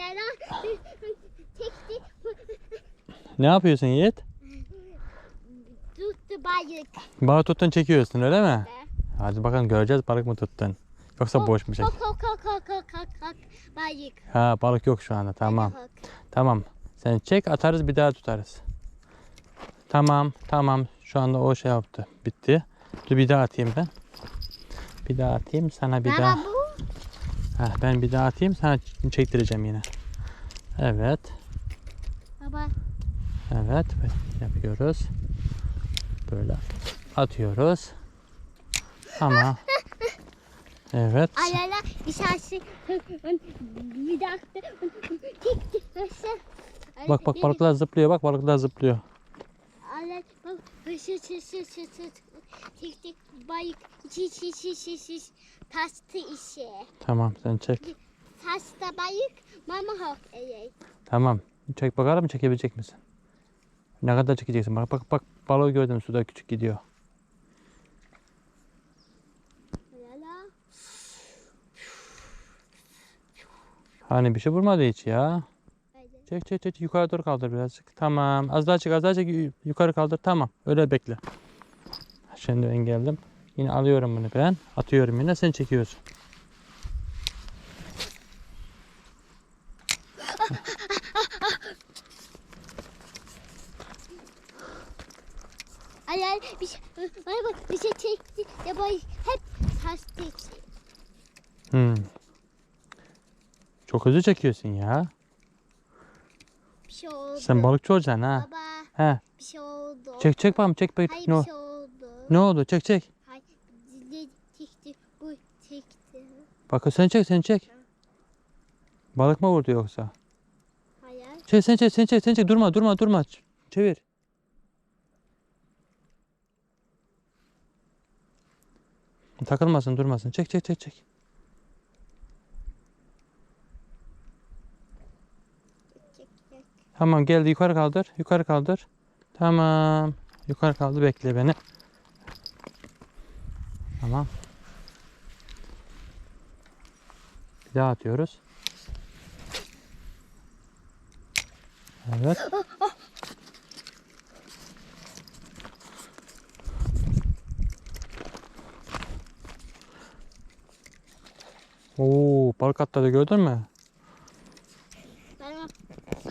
Alala çekti. Ne yapıyorsun Yiğit? Tuttu balık. Balık tuttun çekiyorsun öyle mi? Evet. Hadi bakalım göreceğiz balık mı tuttun. Yoksa boş mu çek? Kok kok kok kok kok kok. Balık. Ha balık yok şu anda tamam. Tamam. Sen çek atarız bir daha tutarız. Tamam tamam. Şu anda o şey yaptı. Bitti. Dur bir daha atayım ben. Bir daha atayım sana bir Baba daha. bu. Heh, ben bir daha atayım sana çektireceğim yine. Evet. Baba. Evet. Yapıyoruz. Böyle atıyoruz. Ama Evet. Alala bir şarşı. Bir dakika. Bak bak balıklar zıplıyor. Bak balıklar zıplıyor. Şu şu şu şu şu. Çekti. Balık. Şiş şiş şiş şiş işe. Tamam sen çek. Taşta balık. Mama. Evet. Tamam. Çek bakalım çekebilecek misin? Ne kadar çekeceksin? Bak bak bak balığı gördüm suda küçük gidiyor. Hani bir şey vurmadı hiç ya. Çek çek çek yukarı doğru kaldır birazcık. Tamam. Az daha çek az daha çek yu- yukarı kaldır. Tamam. Öyle bekle. Şimdi ben geldim. Yine alıyorum bunu ben. Atıyorum yine sen çekiyorsun. Alala bir şey. Bana bak bir şey çekti. Ya balık hep taştı işe. Hmm. Çok hızlı çekiyorsun ya. Şey oldu. Sen balıkçı olacaksın ha. Baba He. bir şey oldu. Çek çek bakalım çek. Hayır Ne, bir o- şey oldu. ne oldu? Çek çek. Hayır ne çekti bu çekti. Bak sen çek sen çek. Balık mı vurdu yoksa? Hayır. Çek sen çek sen çek sen çek. Durma durma durma. Ç- Çevir. Takılmasın durmasın. Çek çek çek çek. Çek çek. Tamam geldi yukarı kaldır. Yukarı kaldır. Tamam. Yukarı kaldı bekle beni. Tamam. Bir daha atıyoruz. Evet. Oo, balık atladı gördün mü?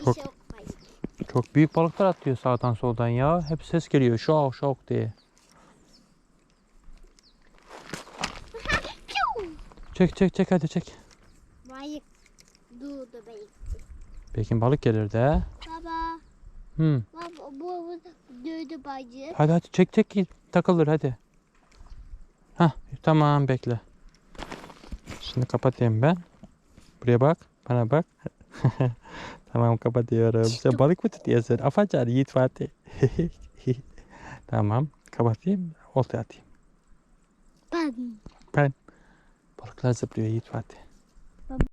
Çok- şey. Çok büyük balıklar atlıyor sağdan soldan ya. Hep ses geliyor şok şok diye. Çek çek çek hadi çek. Balık durdu balık. Belki balık gelir de. Baba. Hmm. Baba bu dövdü balığı. Hadi hadi çek çek takılır hadi. Hah tamam bekle. Şimdi kapatayım ben. Buraya bak. Bana bak. tamam kapatıyorum. Sen balık mı tutuyorsun? Afacan Yiğit Fatih. tamam kapatayım. Oltaya atayım. Ben. Balıklar zıplıyor Yiğit Fatih.